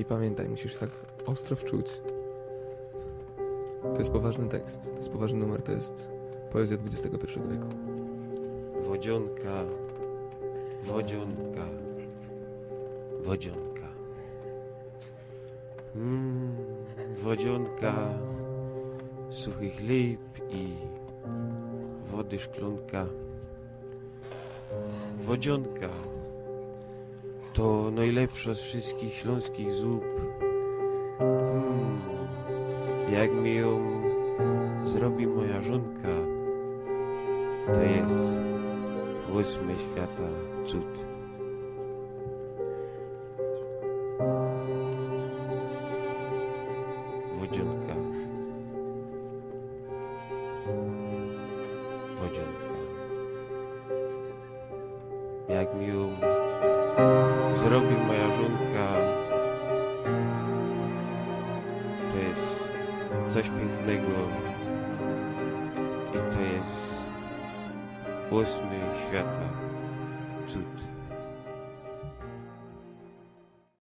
I pamiętaj, musisz tak ostro wczuć. To jest poważny tekst, to jest poważny numer, to jest poezja XXI wieku. Wodzionka, wodzionka, wodzionka. Mm, wodzionka, suchy chleb i wody szklonka. Wodzionka to najlepsza z wszystkich śląskich zup. Mm, jak mi ją zrobi moja żonka, to jest ósmy świata cud. Wodzionka. Jak mi ją zrobi moja żonka, to jest coś pięknego i to jest ósmy świata cud.